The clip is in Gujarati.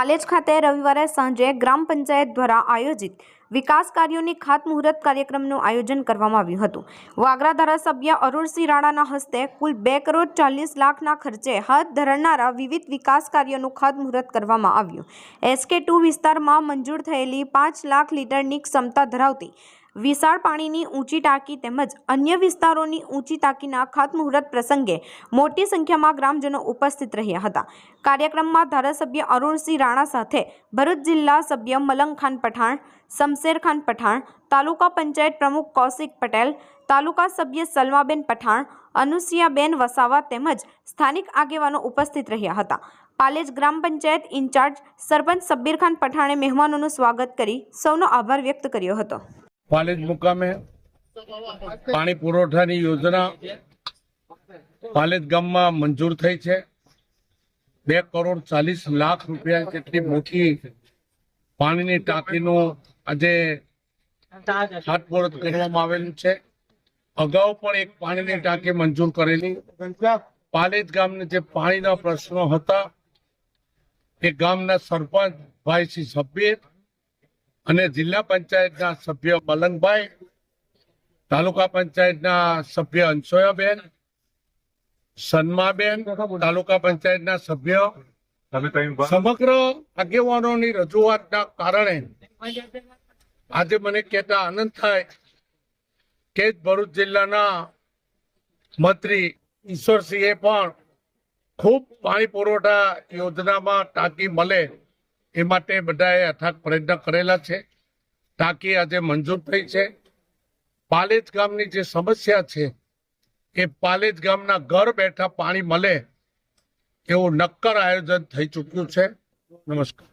પાલેજ ખાતે રવિવારે સાંજે ગ્રામ પંચાયત દ્વારા આયોજિત વિકાસ કાર્યોની ખાતમુહૂર્ત કાર્યક્રમનું આયોજન કરવામાં આવ્યું હતું. વાગરા ધારાસભ્ય અરુણસિંહ રાણાના હસ્તે કુલ બે કરોડ ચાલીસ લાખના ખર્ચે હાથ ધરનારા વિવિધ વિકાસ કાર્યોનું ખાતમુહૂર્ત કરવામાં આવ્યું. એસકે ટુ વિસ્તારમાં મંજૂર થયેલી પાંચ લાખ લીટરની ક્ષમતા ધરાવતી વિશાળ પાણીની ઊંચી ટાંકી તેમજ અન્ય વિસ્તારોની ઊંચી ટાંકીના ખાતમુહૂર્ત પ્રસંગે મોટી સંખ્યામાં ગ્રામજનો ઉપસ્થિત રહ્યા હતા. કાર્યક્રમમાં ધારાસભ્ય અરુણસિંહ રાણા સાથે ભરૂચ જિલ્લા સભ્ય મલંગખાન પઠાણ શમશેરખાન પઠાણ, તાલુકા પંચાયત પ્રમુખ કૌશિક પટેલ, તાલુકા સભ્ય સલમાબેન પઠાણ, અનુસિયાબેન વસાવા તેમજ સ્થાનિક આગેવાનો ઉપસ્થિત રહ્યા હતા. પાલેજ ગ્રામ પંચાયત ઇન્ચાર્જ સરપંચ સબ્બીરખાન પઠાણે મહેમાનોનું સ્વાગત કરી સૌનો આભાર વ્યક્ત કર્યો હતો. પાલેજ મુકામે પાણી પુરવઠાની યોજના પાલેજ ગામમાં મંજૂર થઈ છે. બે કરોડ ચાલીસ લાખ રૂપિયા જેટલી મોટી પાણીની ટાંકીનું આજે ખાતમુહૂર્ત કરવામાં આવેલું છે. અગાઉ પણ એક પાણીની ટાંકી મંજૂર કરેલી. પાલેજ ગામને જે પાણીના પ્રશ્નો હતા, એ ગામના સરપંચ ભાઈ શ્રી સભ્ય અને જિલ્લા પંચાયતના સભ્ય મલંગભાઈ તાલુકા પંચાયતના સભ્ય અંશોયાબેન, સન્માબેન, તાલુકા પંચાયતના સભ્ય સમગ્ર આગેવાનોની રજૂઆતના કારણે આજે મને કહેતા આનંદ થાય કે ભરૂચ જિલ્લાના મંત્રી ઈશ્વરસિંહે પણ ખૂબ પાણી પુરવઠા યોજનામાં ટાંકી મળે એ માટે બધાએ અથાગ પ્રયત્ન કરેલા છે. ટાંકી આજે મંજૂર થઈ છે. પાલેજ ગામની જે સમસ્યા છે, એ પાલેજ ગામના ઘર બેઠા પાણી મળે એવું નક્કર આયોજન થઈ ચૂક્યું છે. નમસ્કાર.